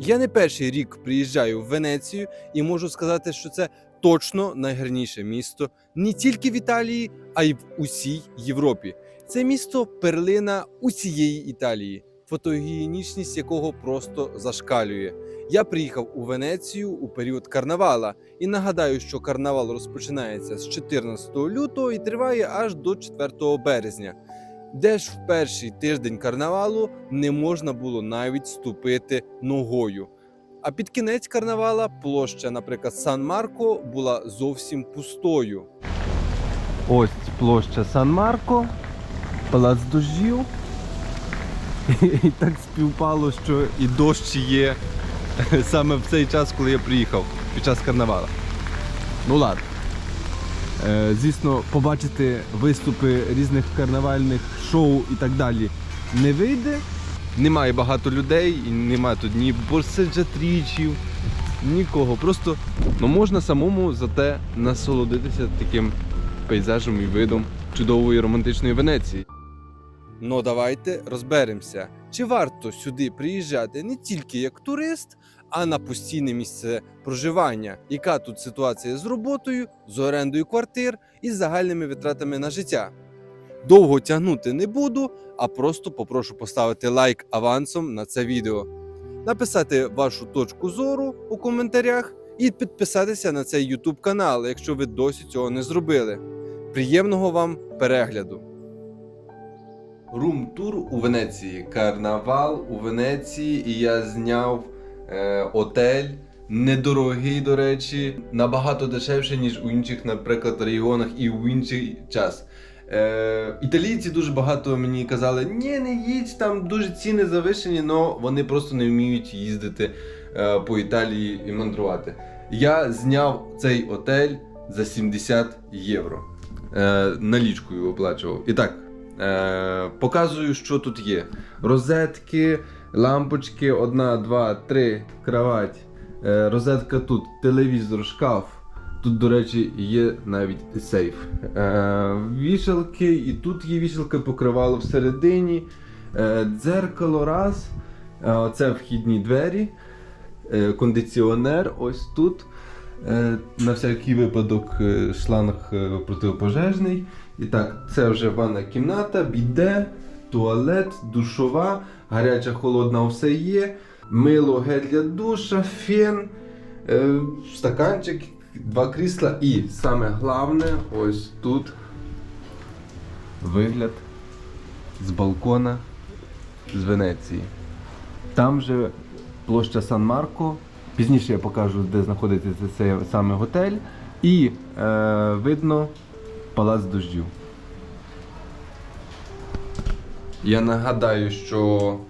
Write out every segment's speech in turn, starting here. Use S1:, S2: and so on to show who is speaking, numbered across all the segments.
S1: Я не перший рік приїжджаю в Венецію і можу сказати, що це точно найгарніше місто не тільки в Італії, а й в усій Європі. Це місто перлина усієї Італії, фотогенічність якого просто зашкалює. Я приїхав у Венецію у період карнавала і нагадаю, що карнавал розпочинається з 14 лютого і триває аж до 4 березня, де ж в перший тиждень карнавалу не можна було навіть ступити ногою. А під кінець карнавала площа, наприклад, Сан-Марко була зовсім пустою. Ось площа Сан-Марко, палац дождів. І так співпало, що і дощ є саме в цей час, коли я приїхав під час карнавала. Ну ладно. Е, звісно, побачити виступи різних карнавальних шоу і так далі не вийде. Немає багато людей, і немає тут ні борседжатрічів, нікого. Просто ну, можна самому зате насолодитися таким пейзажем і видом чудової романтичної Венеції. Ну давайте розберемося, чи варто сюди приїжджати не тільки як турист, а на постійне місце проживання. Яка тут ситуація з роботою, з орендою квартир і з загальними витратами на життя? Довго тягнути не буду, а просто попрошу поставити лайк авансом на це відео, написати вашу точку зору у коментарях і підписатися на цей YouTube канал, якщо ви досі цього не зробили. Приємного вам перегляду! Рум-тур у Венеції, карнавал у Венеції, і я зняв отель. Недорогий, до речі, набагато дешевше, ніж у інших, наприклад, регіонах і в інший час. Е, італійці дуже багато мені казали, ні, не їдь, там дуже ціни завишені, але вони просто не вміють їздити е, по Італії і мандрувати. Я зняв цей отель за 70 євро. Е, налічкою оплачував. І так, е, показую, що тут є: розетки, лампочки, одна, два, три, кровать. Е, розетка тут, телевізор, шкаф. Тут, до речі, є навіть сейф. Е, вішалки, і тут є вішалка, покривало всередині. Е, дзеркало раз. Це вхідні двері. Кондиціонер ось тут. На всякий випадок шланг протипожежний. І так, це вже ванна кімната, біде, туалет, душова, гаряча, холодна все є. Мило гель для душа, фен, е, стаканчик, два крісла і саме головне, ось тут вигляд з балкона з Венеції. Там же площа Сан-Марко. Пізніше я покажу, де знаходиться цей саме готель. І е, видно палац дождю. Я нагадаю, що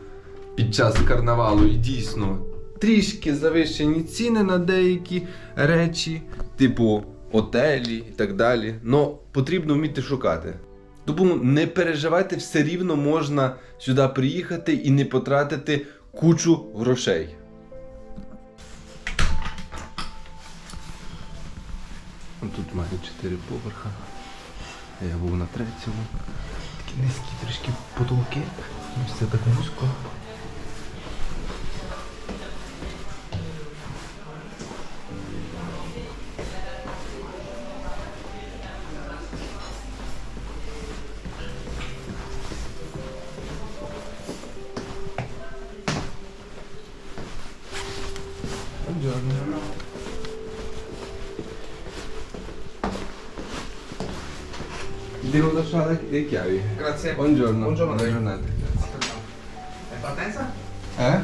S1: під час карнавалу і дійсно трішки завищені ціни на деякі речі, типу отелі і так далі. Но потрібно вміти шукати. Тому не переживайте, все рівно можна сюди приїхати і не потратити кучу грошей. Тут має 4 поверха. Я був на третьому. Такі низькі трішки потолки. Ось це так вузько. Buongiorno. Devo lasciare le chiavi.
S2: Grazie.
S1: Buongiorno.
S2: Buongiorno
S1: Buona giornata.
S2: È partenza?
S1: Eh?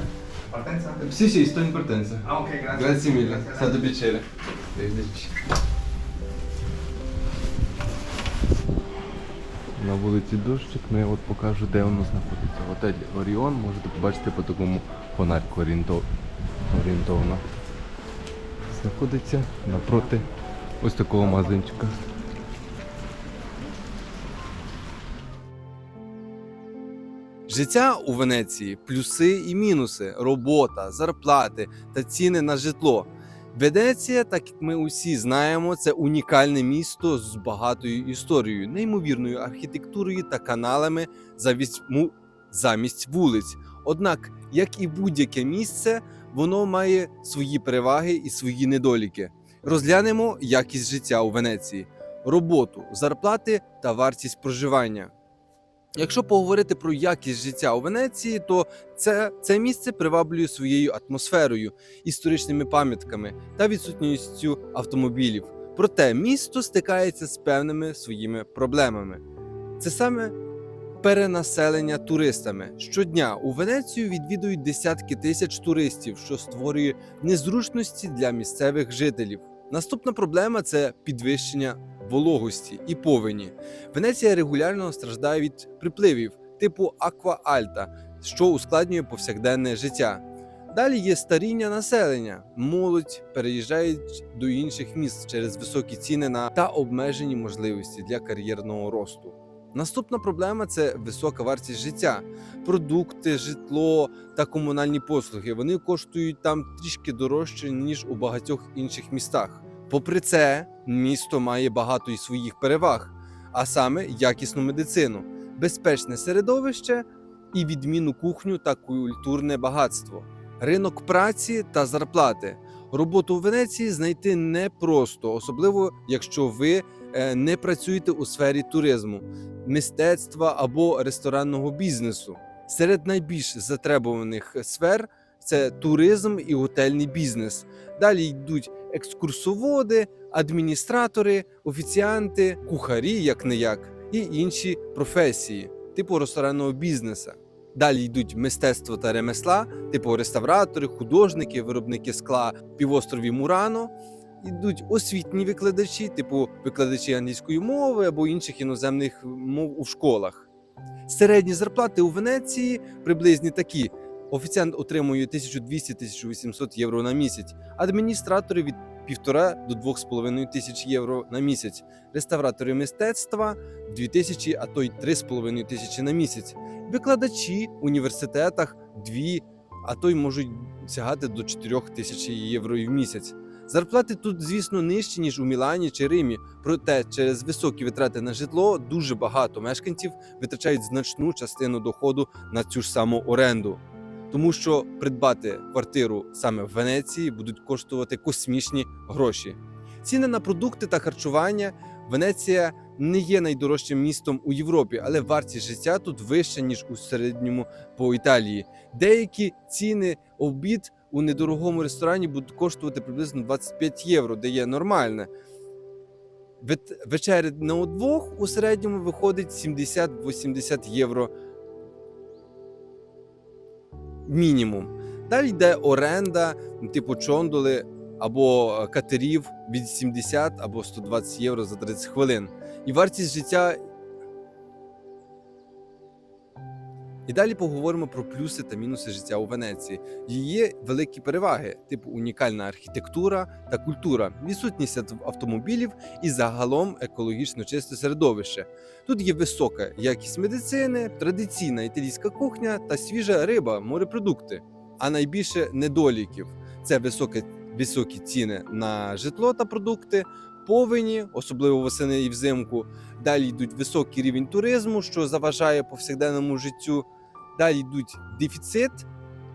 S2: Partenza?
S1: Sì, sì, sto in partenza.
S2: Ah, ok, grazie.
S1: Grazie mille,
S2: Grazie a
S1: stato
S2: lei.
S1: piacere. Arrivederci. На вулиці Дощик, ну я от покажу, де воно знаходиться. Готель Оріон, можете побачити по такому фонарку орієнтов... орієнтовно. Знаходиться напроти ось такого магазинчика. Життя у Венеції плюси і мінуси, робота, зарплати та ціни на житло. Венеція, так як ми усі знаємо, це унікальне місто з багатою історією, неймовірною архітектурою та каналами за вісьму замість вулиць. Однак, як і будь-яке місце, воно має свої переваги і свої недоліки. Розглянемо якість життя у Венеції, роботу, зарплати та вартість проживання. Якщо поговорити про якість життя у Венеції, то це, це місце приваблює своєю атмосферою, історичними пам'ятками та відсутністю автомобілів. Проте місто стикається з певними своїми проблемами. Це саме перенаселення туристами. Щодня у Венецію відвідують десятки тисяч туристів, що створює незручності для місцевих жителів. Наступна проблема це підвищення вологості і повені. Венеція регулярно страждає від припливів типу Аква Альта, що ускладнює повсякденне життя. Далі є старіння населення. Молодь переїжджають до інших міст через високі ціни на та обмежені можливості для кар'єрного росту. Наступна проблема це висока вартість життя. Продукти, житло та комунальні послуги вони коштують там трішки дорожче ніж у багатьох інших містах. Попри це, місто має багато і своїх переваг, а саме якісну медицину, безпечне середовище і відмінну кухню та культурне багатство. Ринок праці та зарплати. Роботу у Венеції знайти непросто, особливо якщо ви е, не працюєте у сфері туризму, мистецтва або ресторанного бізнесу. Серед найбільш затребуваних сфер це туризм і готельний бізнес. Далі йдуть екскурсоводи, адміністратори, офіціанти, кухарі, як не як, і інші професії, типу ресторанного бізнесу. Далі йдуть мистецтво та ремесла, типу реставратори, художники, виробники скла півострові Мурано. Йдуть освітні викладачі, типу викладачі англійської мови або інших іноземних мов у школах. Середні зарплати у Венеції приблизні такі: офіціант отримує 1200-1800 євро на місяць, адміністратори від 1,5 до 2,5 тисяч євро на місяць, реставратори мистецтва 2000, а то й 3,5 тисячі на місяць, викладачі в університетах 2, а то й можуть сягати до 4 тисяч євро в місяць. Зарплати тут, звісно, нижчі ніж у Мілані чи Римі. Проте через високі витрати на житло дуже багато мешканців витрачають значну частину доходу на цю ж саму оренду. Тому що придбати квартиру саме в Венеції будуть коштувати космічні гроші. Ціни на продукти та харчування Венеція не є найдорожчим містом у Європі, але вартість життя тут вища ніж у середньому по Італії. Деякі ціни обід у недорогому ресторані будуть коштувати приблизно 25 євро, де є нормальне. Вечеря на удвох у середньому виходить 70-80 євро мінімум. Далі йде оренда, типу чондули або е, катерів від 70 або 120 євро за 30 хвилин. І вартість життя. І далі поговоримо про плюси та мінуси життя у Венеції. Є великі переваги, типу унікальна архітектура та культура, відсутність автомобілів і загалом екологічно чисте середовище. Тут є висока якість медицини, традиційна італійська кухня та свіжа риба, морепродукти. А найбільше недоліків це високе, високі ціни на житло та продукти, повені, особливо восени і взимку. Далі йдуть високий рівень туризму, що заважає повсякденному життю. Далі йдуть дефіцит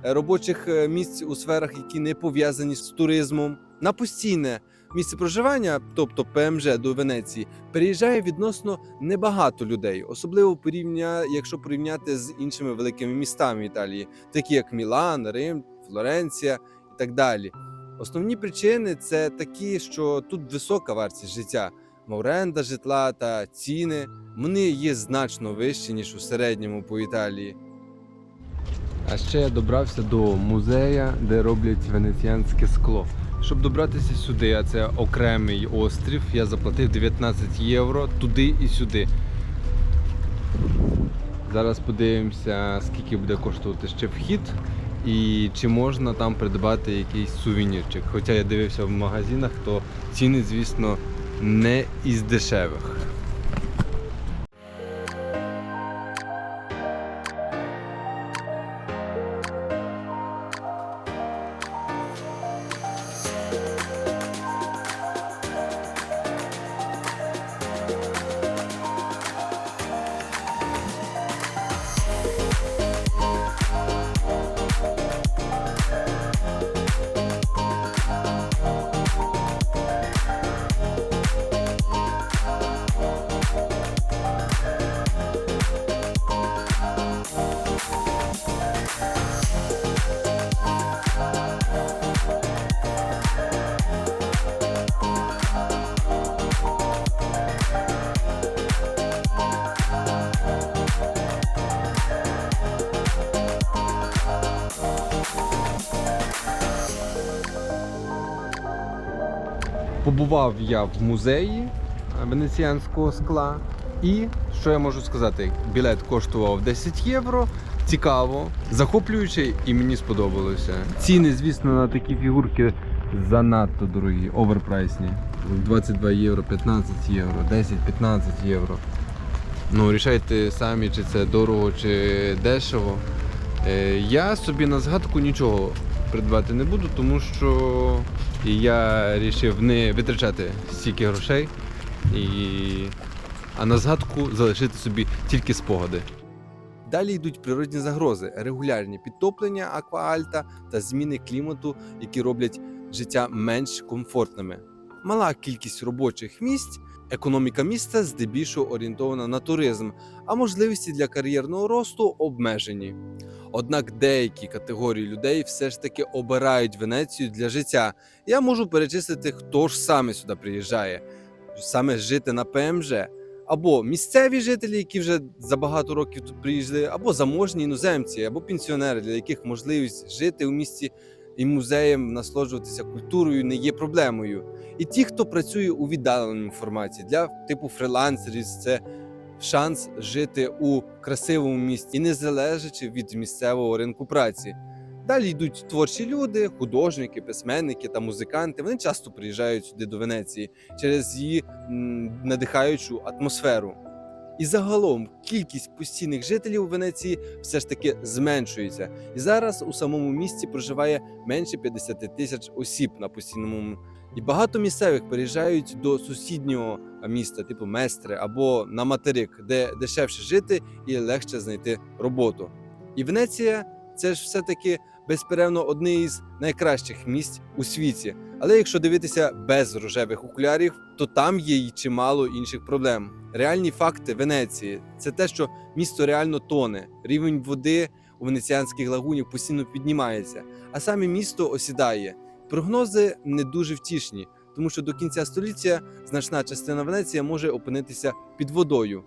S1: е, робочих е, місць у сферах, які не пов'язані з туризмом. На постійне місце проживання, тобто ПМЖ до Венеції, переїжджає відносно небагато людей, особливо порівня, якщо порівняти з іншими великими містами Італії, такі як Мілан, Рим, Флоренція і так далі. Основні причини це такі, що тут висока вартість життя, оренда житла та ціни вони є значно вищі ніж у середньому по Італії. А ще я добрався до музея, де роблять венеціанське скло. Щоб добратися сюди, а це окремий острів, я заплатив 19 євро туди і сюди. Зараз подивимося, скільки буде коштувати ще вхід і чи можна там придбати якийсь сувенірчик. Хоча я дивився в магазинах, то ціни, звісно, не із дешевих. Побував я в музеї е, венеціанського скла. І що я можу сказати? Білет коштував 10 євро. Цікаво, захоплююче і мені сподобалося. Ціни, звісно, на такі фігурки занадто дорогі, оверпрайсні. 22 євро, 15 євро, 10-15 євро. Ну, рішайте самі, чи це дорого, чи дешево. Е, Я собі на згадку нічого придбати не буду, тому що я вирішив не витрачати стільки грошей, і... а на згадку залишити собі тільки спогади. Далі йдуть природні загрози, регулярні підтоплення акваальта та зміни клімату, які роблять життя менш комфортними. Мала кількість робочих місць, економіка міста здебільшого орієнтована на туризм, а можливості для кар'єрного росту обмежені. Однак деякі категорії людей все ж таки обирають Венецію для життя. Я можу перечислити, хто ж саме сюди приїжджає, саме жити на ПМЖ. Або місцеві жителі, які вже за багато років тут приїжджали, або заможні іноземці, або пенсіонери, для яких можливість жити у місті і музеєм, насолоджуватися культурою не є проблемою. І ті, хто працює у віддаленому форматі, для типу фрилансерів, це шанс жити у красивому місті і не залежачи від місцевого ринку праці. Далі йдуть творчі люди, художники, письменники та музиканти. Вони часто приїжджають сюди до Венеції через її надихаючу атмосферу. І загалом кількість постійних жителів Венеції все ж таки зменшується. І зараз у самому місті проживає менше 50 тисяч осіб на постійному. І багато місцевих переїжджають до сусіднього міста, типу Местре або на материк, де дешевше жити і легше знайти роботу. І Венеція це ж все-таки безперервно одне із найкращих місць у світі. Але якщо дивитися без рожевих окулярів, то там є й чимало інших проблем. Реальні факти Венеції це те, що місто реально тоне, рівень води у венеціанських лагунях постійно піднімається, а саме місто осідає. Прогнози не дуже втішні, тому що до кінця століття значна частина Венеції може опинитися під водою.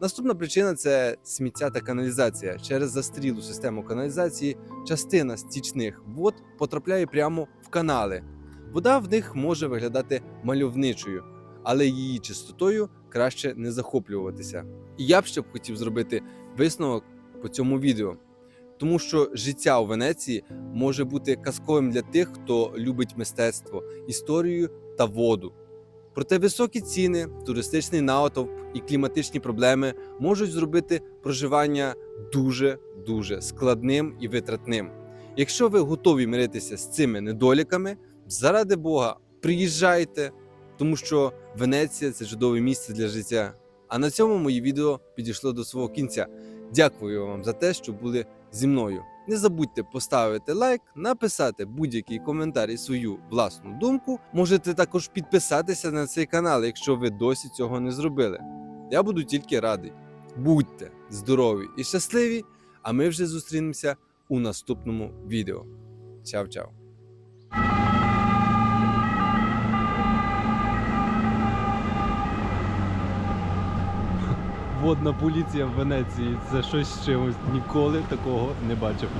S1: Наступна причина це сміття та каналізація. Через застрілу систему каналізації частина стічних вод потрапляє прямо в канали. Вода в них може виглядати мальовничою, але її чистотою краще не захоплюватися. І я б ще б хотів зробити висновок по цьому відео, тому що життя у Венеції може бути казковим для тих, хто любить мистецтво, історію та воду. Проте високі ціни, туристичний натовп і кліматичні проблеми можуть зробити проживання дуже дуже складним і витратним. Якщо ви готові миритися з цими недоліками, заради Бога, приїжджайте, тому що Венеція це чудове місце для життя. А на цьому моє відео підійшло до свого кінця. Дякую вам за те, що були зі мною. Не забудьте поставити лайк, написати будь-який коментар і свою власну думку. Можете також підписатися на цей канал, якщо ви досі цього не зробили. Я буду тільки радий. Будьте здорові і щасливі! А ми вже зустрінемося у наступному відео. Чао-чао! Водна поліція в Венеції це щось з чимось. Ніколи такого не бачив.